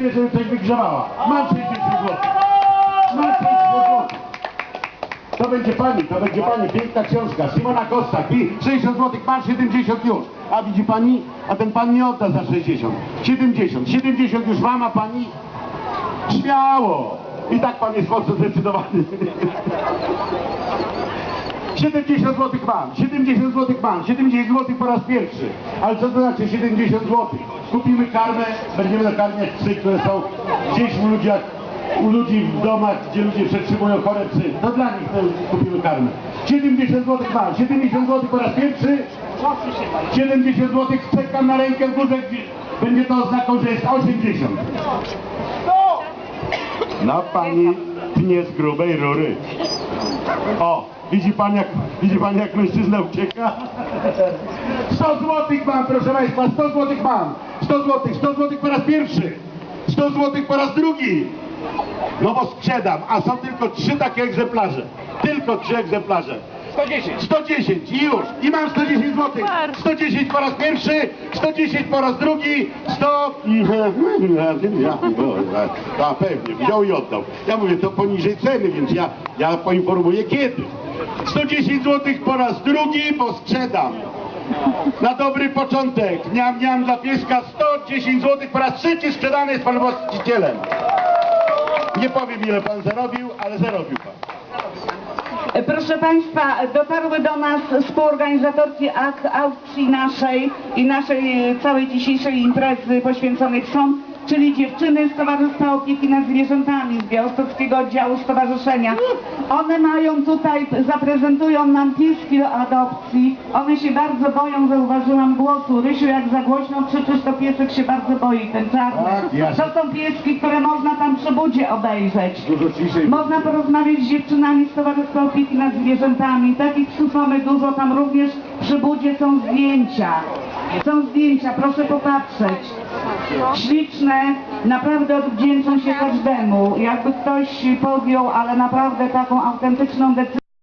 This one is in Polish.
żeby coś wygrzewała. Mam 60 zł. Mam 60 zł. To będzie pani, to będzie pani, piękna książka. Simona Kostak, i 60 zł, pan 70 już. A widzi pani? A ten pan nie odda za 60. 70, 70 już mam, a pani? Śmiało. I tak pan jest mocno zdecydowany. 70 zł mam, 70 zł mam, 70 zł po raz pierwszy. Ale co to znaczy 70 zł? Kupimy karmę, będziemy nakarmiać psy, które są gdzieś u ludzi, u ludzi w domach, gdzie ludzie przetrzymują chore psy. To dla nich to kupimy karmę. 70 zł mam, 70 zł po raz pierwszy. 70 zł czekam na rękę w górze, gdzie będzie to oznaką, że jest 80. No pani pnie z grubej rury. O, widzi pan jak, widzi pan jak mężczyzna ucieka? 100 złotych mam, proszę państwa, 100 złotych mam. 100 złotych, 100 złotych po raz pierwszy. 100 złotych po raz drugi. No bo sprzedam, a są tylko trzy takie egzemplarze. Tylko trzy egzemplarze. 110. 110 i już. I mam 110 złotych. 110 po raz pierwszy, 110 po raz drugi, 100 i... A pewnie, wziął i oddał. Ja mówię, to poniżej ceny, więc ja, ja poinformuję kiedy. 110 złotych po raz drugi, bo sprzedam. Na dobry początek. Niam, niam dla pieska 110 złotych po raz trzeci sprzedany jest pan właścicielem. Nie powiem ile pan zarobił, ale zarobił pan. Proszę Państwa, dotarły do nas współorganizatorki aukcji naszej i naszej całej dzisiejszej imprezy poświęconej psom, czyli dziewczyny z Towarzystwa Opieki nad Zwierzętami z Białostockiego Oddziału Stowarzyszenia. One mają tutaj, zaprezentują nam pieski do adopcji. One się bardzo boją, zauważyłam głosu. Rysiu, jak za głośno krzyczysz, to piesek się bardzo boi, ten czarny. Tak, jasne. To są pieski, które można tam przy budzie obejrzeć. Dużo ciszej. Można porozmawiać z dziewczynami z Towarzystwa Opieki nad Zwierzętami. Takich psów mamy dużo, tam również przy budzie są zdjęcia. Są zdjęcia, proszę popatrzeć. Śliczne, naprawdę odwdzięczą się każdemu. Jakby ktoś podjął, ale naprawdę taką autentyczną decyzję.